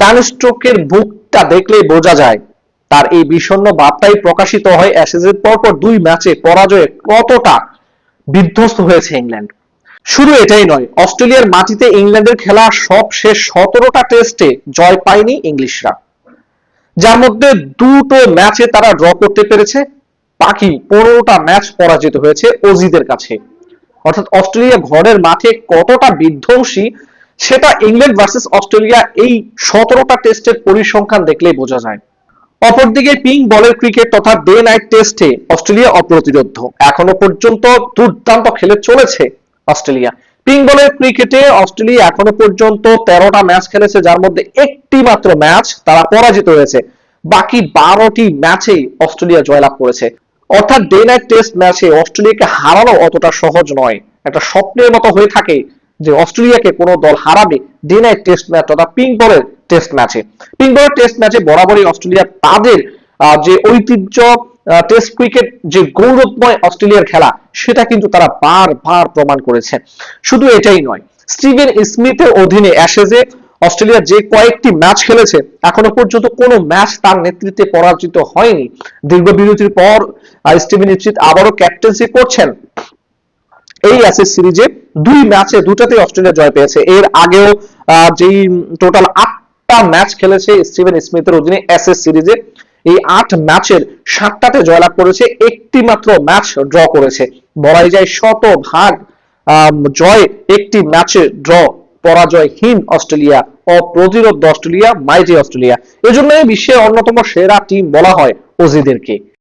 ডান স্ট্রোকের বুকটা দেখলেই বোঝা যায়। তার এই বিষণ্ণ ভাবটাই প্রকাশিত হয় অ্যাশেজের পরপর দুই ম্যাচে পরাজয়ে কতটা বিধ্বস্ত হয়েছে ইংল্যান্ড। শুধু এটাই নয়, অস্ট্রেলিয়ার মাটিতে ইংল্যান্ডের খেলা সব শেষ সতেরোটা টেস্টে জয় পায়নি ইংলিশরা। যার মধ্যে দুটো ম্যাচে তারা ড্র করতে পেরেছে, বাকি পনেরোটা ম্যাচ পরাজিত হয়েছে অজিদের কাছে। অর্থাৎ অস্ট্রেলিয়া ঘরের মাঠে কতটা বিধ্বংসী সেটা ইংল্যান্ড ভার্সেস অস্ট্রেলিয়া এই সতেরোটা টেস্টের পরিসংখ্যান দেখলেই বোঝা যায়। অপরদিকে পিঙ্ক বলের ক্রিকেট তথা ডে নাইট টেস্টে অস্ট্রেলিয়া অপ্রতিরোধ এখনও পর্যন্ত দুর্দান্ত খেলে চলেছে অস্ট্রেলিয়া। পিঙ্ক বলের ক্রিকেটে অস্ট্রেলিয়া এখনও পর্যন্ত তেরোটা ম্যাচ খেলেছে, যার মধ্যে একটি মাত্র ম্যাচ তারা পরাজিত হয়েছে। বাকি বারোটি ম্যাচে অস্ট্রেলিয়া জয়লাভ করেছে। অর্থাৎ ডে নাইট টেস্ট ম্যাচে অস্ট্রেলিয়াকে হারানো অতটা সহজ নয়। একটা স্বপ্নের মতো হয়ে থাকে যে অস্ট্রেলিয়াকে কোনো দল হারাবে ডে নাইট টেস্ট ম্যাচ তথা পিঙ্ক বলের টেস্ট ম্যাচে পিঙ্ক বলের টেস্ট ম্যাচে বরাবরই অস্ট্রেলিয়া তাদের যে ঐতিহ্য টেস্ট ক্রিকেট যে গৌরবময় অস্ট্রেলিয়ার খেলা, সেটা কিন্তু তারা বারবার প্রমাণ করেছে। শুধু এটাই নয়, স্টিভেন স্মিথের অধীনে অ্যাশেজে অস্ট্রেলিয়া যে কয়েকটি ম্যাচ খেলেছে, এখনও পর্যন্ত কোনো ম্যাচ তার নেতৃত্বে পরাজিত হয়নি। দীর্ঘ বিরতির পর স্টিভেন স্মিথ আবারও ক্যাপ্টেন্সি করছেন। এই অ্যাসেস সিরিজে দুই ম্যাচে দুটাতেই অস্ট্রেলিয়া জয় পেয়েছে। এর আগেও যেই টোটাল আটটা ম্যাচ খেলেছে স্টিভেন স্মিথের অধীনে অ্যাসেস সিরিজে, এই আট ম্যাচের সাতটাতে জয়লাভ করেছে একটি মাত্র ম্যাচ ড্র করেছে। বলাই যায় শত ভাগ জয় একটি ম্যাচে ড্র, পরাজয়হীন অস্ট্রেলিয়া, অপ্রতিরোধ অস্ট্রেলিয়া মাইটি অস্ট্রেলিয়া। এজন্যই বিশ্বের অন্যতম সেরা টিম বলা হয় অজিদেরকে